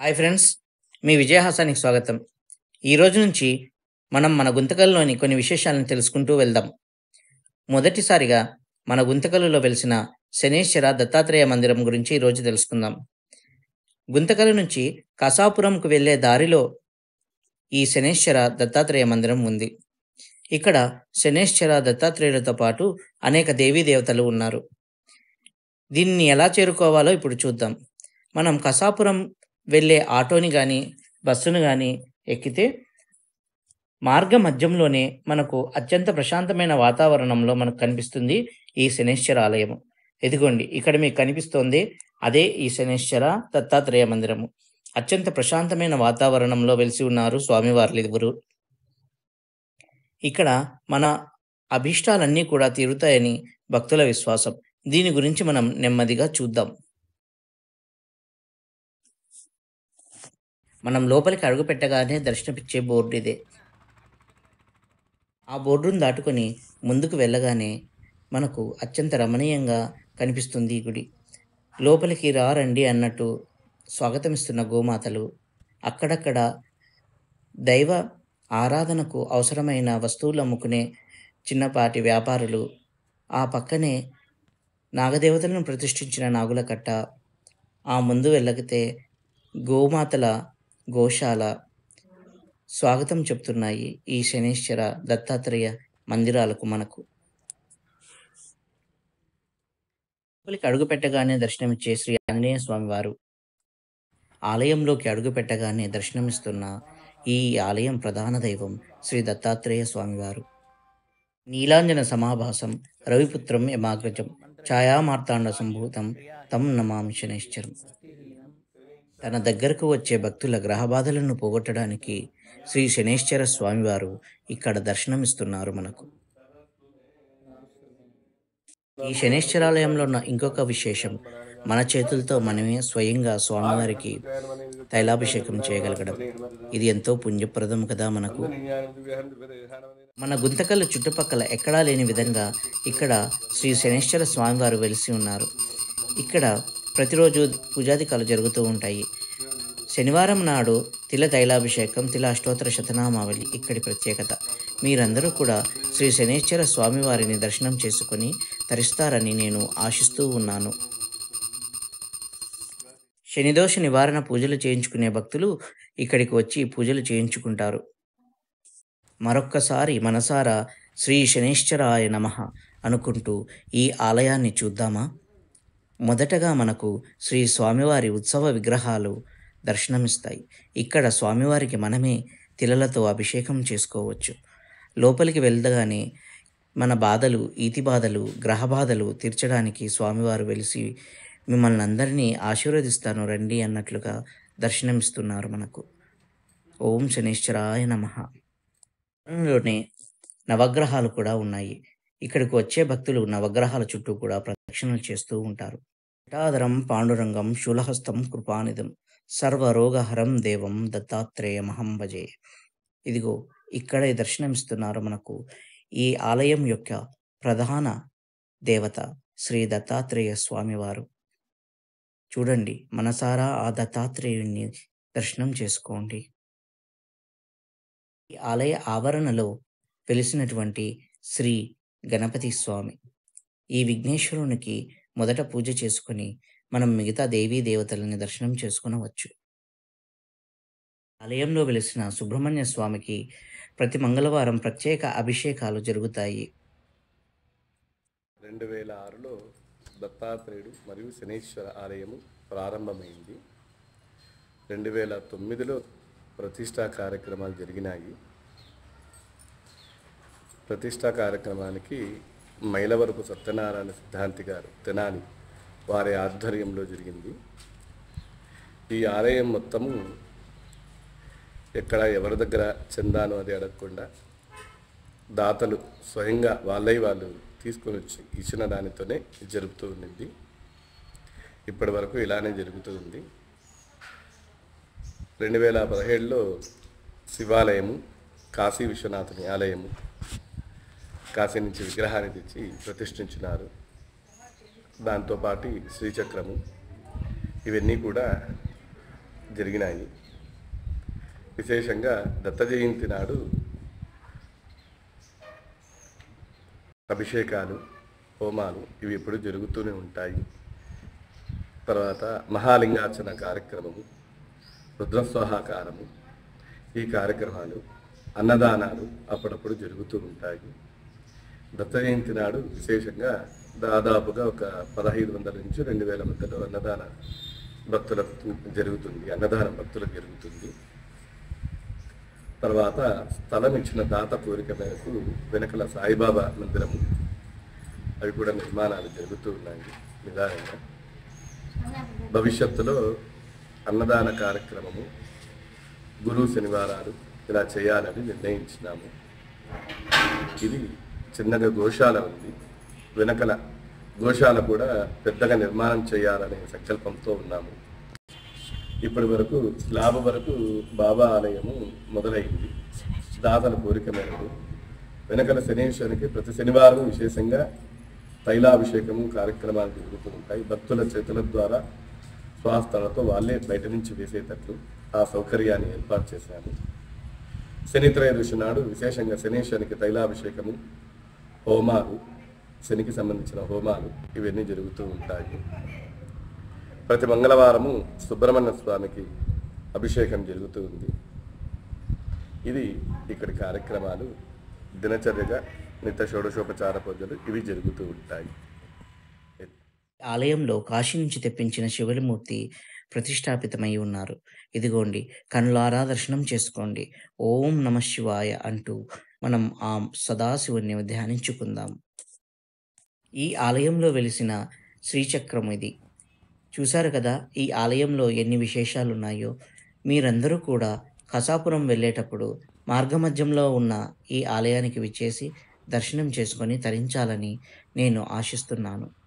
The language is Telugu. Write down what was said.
హాయ్ ఫ్రెండ్స్ మీ విజయహాసానికి స్వాగతం. ఈ రోజు నుంచి మనం మన గుంతకల్లోని కొన్ని విశేషాలను తెలుసుకుంటూ వెళ్దాం. మొదటిసారిగా మన గుంతకల్లులో వెలిసిన శనేశ్వర దత్తాత్రేయ మందిరం గురించి ఈరోజు తెలుసుకుందాం. గుంతకల్ నుంచి కసాపురంకు వెళ్ళే దారిలో ఈ శనేశ్వర దత్తాత్రేయ మందిరం ఉంది. ఇక్కడ శనేశ్వర దత్తాత్రేయులతో పాటు అనేక దేవీ దేవతలు ఉన్నారు. దీన్ని ఎలా చేరుకోవాలో ఇప్పుడు చూద్దాం. మనం కసాపురం వెళ్ళే ఆటోని కానీ బస్సును కానీ ఎక్కితే మార్గ మధ్యంలోనే మనకు అత్యంత ప్రశాంతమైన వాతావరణంలో మనకు కనిపిస్తుంది ఈ శనేశ్వర ఆలయము. ఎదిగోండి ఇక్కడ మీకు కనిపిస్తోంది అదే ఈ శనేశ్వర దత్తాత్రేయ మందిరము. అత్యంత ప్రశాంతమైన వాతావరణంలో వెలిసి ఉన్నారు స్వామివార్లు ఇరువురు ఇక్కడ మన అభీష్టాలన్నీ కూడా తీరుతాయని భక్తుల విశ్వాసం. దీని గురించి మనం నెమ్మదిగా చూద్దాం. మనం లోపలికి అడుగు పెట్టగానే దర్శనమిచ్చే బోర్డు ఇదే. ఆ బోర్డును దాటుకొని ముందుకు వెళ్ళగానే మనకు అత్యంత రమణీయంగా కనిపిస్తుంది ఈ గుడి. లోపలికి రా రండి అన్నట్టు స్వాగతమిస్తున్న గోమాతలు అక్కడక్కడ దైవ ఆరాధనకు అవసరమైన వస్తువులు అమ్ముకునే చిన్నపాటి వ్యాపారులు ఆ పక్కనే నాగదేవతలను ప్రతిష్ఠించిన నాగుల కట్ట ఆ ముందు వెళ్ళగితే గోమాతల గోశాల స్వాగతం చెప్తున్నాయి ఈ శనేశ్వర దత్తాత్రేయ మందిరాలకు మనకు. అడుగు పెట్టగానే దర్శనమిచ్చే శ్రీ ఆంజనేయ స్వామి వారు ఆలయంలోకి అడుగు పెట్టగానే దర్శనమిస్తున్న ఈ ఆలయం ప్రధాన దైవం శ్రీ దత్తాత్రేయ స్వామివారు నీలాంజన సమాభాసం రవిపుత్రం యమాగ్రజం ఛాయామార్తాండ సంభూతం తం నమామి శనేశ్వరం. తన దగ్గరకు వచ్చే భక్తుల గ్రహబాధలను పోగొట్టడానికి శ్రీ శనేశ్వర స్వామివారు ఇక్కడ దర్శనమిస్తున్నారు మనకు. ఈ శనేశ్వరాలయంలో ఉన్న ఇంకొక విశేషం మన చేతులతో మనమే స్వయంగా స్వామివారికి తైలాభిషేకం చేయగలగడం. ఇది ఎంతో పుణ్యప్రదం కదా మనకు. మన గుంతకల్లు చుట్టుపక్కల ఎక్కడా లేని విధంగా ఇక్కడ శ్రీ శనేశ్వర స్వామివారు వెలిసి ఉన్నారు. ఇక్కడ ప్రతిరోజు పూజాధికాలు జరుగుతూ ఉంటాయి. శనివారం నాడు తిల తైలాభిషేకం తిల అష్టోత్తర శతనామావళి ఇక్కడి ప్రత్యేకత. మీరందరూ కూడా శ్రీ శనేశ్వర స్వామివారిని దర్శనం చేసుకొని తరిస్తారని నేను ఆశిస్తూ ఉన్నాను. శనిదోష నివారణ పూజలు చేయించుకునే భక్తులు ఇక్కడికి వచ్చి పూజలు చేయించుకుంటారు. మరొక్కసారి మనసారా శ్రీ శనేశ్వరాయ నమః అనుకుంటూ ఈ ఆలయాన్ని చూద్దామా? మొదటగా మనకు శ్రీ స్వామివారి ఉత్సవ విగ్రహాలు దర్శనమిస్తాయి. ఇక్కడ స్వామివారికి మనమే తిలలతో అభిషేకం చేసుకోవచ్చు. లోపలికి వెళ్దగానే మన బాధలు ఈతి బాధలు గ్రహ బాధలు తీర్చడానికి స్వామివారు వెలిసి మిమ్మల్ని అందరినీ ఆశీర్వదిస్తాను రండి అన్నట్లుగా దర్శనమిస్తున్నారు మనకు. ఓం శనేశ్వరాయ నమ. లోనే నవగ్రహాలు కూడా ఉన్నాయి. ఇక్కడికి వచ్చే భక్తులు నవగ్రహాల చుట్టూ కూడా ప్రదక్షిణలు చేస్తూ ఉంటారు. జటాధరం పాండురంగం శూలహస్తం కృపానిధం సర్వరోగహరం దేవం దత్తాత్రేయ భజే. ఇదిగో ఇక్కడే దర్శనమిస్తున్నారు మనకు ఈ ఆలయం యొక్క ప్రధాన దేవత శ్రీ దత్తాత్రేయ స్వామివారు. చూడండి మనసారా ఆ దత్తాత్రేయుణ్ణి దర్శనం చేసుకోండి. ఈ ఆలయ ఆవరణలో వెలిసినటువంటి శ్రీ గణపతి స్వామి. ఈ విఘ్నేశ్వరునికి మొదట పూజ చేసుకొని మనం మిగతా దేవీ దేవతలని దర్శనం చేసుకునవచ్చు. ఆలయంలో వెలిసిన సుబ్రహ్మణ్య స్వామికి ప్రతి మంగళవారం ప్రత్యేక అభిషేకాలు జరుగుతాయి. రెండు వేల ఆరులో దత్తాత్రేయుడు మరియు శనేశ్వర ఆలయము ప్రారంభమైంది. రెండు వేల తొమ్మిదిలో ప్రతిష్టా కార్యక్రమాలు జరిగినాయి. ప్రతిష్టా కార్యక్రమానికి మైలవరపు సత్యనారాయణ సిద్ధాంతి గారు తెనాలి వారి ఆధ్వర్యంలో జరిగింది. ఈ ఆలయం మొత్తము ఎక్కడ ఎవరి దగ్గర చెందాను అది అడగకుండా దాతలు స్వయంగా వాళ్ళై వాళ్ళు తీసుకొని వచ్చి ఇచ్చిన దానితోనే జరుపుతూ ఉండింది. ఇప్పటి వరకు ఇలానే జరుగుతూ ఉంది. రెండు వేల పదిహేడులో శివాలయము కాశీ విశ్వనాథుని ఆలయము కాశీ నుంచి విగ్రహాన్ని తెచ్చి ప్రతిష్ఠించినారు. దాంతోపాటు శ్రీచక్రము ఇవన్నీ కూడా జరిగినాయి. విశేషంగా దత్త జయంతి నాడు అభిషేకాలు హోమాలు ఇవి ఎప్పుడు జరుగుతూనే ఉంటాయి. తర్వాత మహాలింగార్చన కార్యక్రమము రుద్రస్వాహాకారము ఈ కార్యక్రమాలు అన్నదానాలు అప్పుడప్పుడు జరుగుతూ ఉంటాయి. దత్త జయంతి నాడు విశేషంగా దాదాపుగా ఒక పదహైదు వందల నుంచి రెండు వేల మధ్యలో అన్నదాన భక్తులకు జరుగుతుంది అన్నదానం భక్తులకు జరుగుతుంది. తర్వాత స్థలం ఇచ్చిన దాత కోరిక మేరకు వెనకల సాయిబాబా మందిరము అవి కూడా నిర్మాణాలు జరుగుతూ ఉన్నాయి నిదానంగా. భవిష్యత్తులో అన్నదాన కార్యక్రమము గురువు శనివారాలు ఇలా చేయాలని నిర్ణయించినాము. ఇది చిన్నగా గోశాల ఉంది. వెనకల గోశాల కూడా పెద్దగా నిర్మాణం చేయాలనే సంకల్పంతో ఉన్నాము. ఇప్పటి వరకు స్లాబ్ వరకు బాబా ఆలయము మొదలైంది. దాతల కోరిక మేరకు. వెనకల శనేశ్వరికి ప్రతి శనివారం విశేషంగా తైలాభిషేకము కార్యక్రమాలు జరుగుతూ ఉంటాయి. భక్తుల చేతుల ద్వారా స్వాస్థలతో వాళ్ళే బయట నుంచి వేసేటట్లు ఆ సౌకర్యాన్ని ఏర్పాటు చేశాను శని త్రయోదశి నాడు విశేషంగా శనేశ్వరికి తైలాభిషేకము హోమాలు శనికి సంబంధించిన హోమాలు ఇవన్నీ జరుగుతూ ఉంటాయి. ప్రతి మంగళవారము సుబ్రహ్మణ్య స్వామికి అభిషేకం జరుగుతూ ఉంది. ఇది ఇక్కడి కార్యక్రమాలు దినచర్యగా నిత్య షోడశోపచార పూజలు ఇవి జరుగుతూ ఉంటాయి. ఆలయంలో కాశీ నుంచి తెప్పించిన శివలిమూర్తి ప్రతిష్టాపితమై ఉన్నారు. ఇదిగోండి కనులారా దర్శనం చేసుకోండి. ఓం నమ శివాయ అంటూ మనం ఆ సదాశివుని ధ్యానించుకుందాం. ఈ ఆలయంలో వెలిసిన శ్రీచక్రం ఇది. చూశారు కదా ఈ ఆలయంలో ఎన్ని విశేషాలు ఉన్నాయో మీరందరూ కూడా కసాపురం వెళ్ళేటప్పుడు మార్గమధ్యంలో ఉన్న ఈ ఆలయానికి విచ్చేసి దర్శనం చేసుకొని తరించాలని నేను ఆశిస్తున్నాను.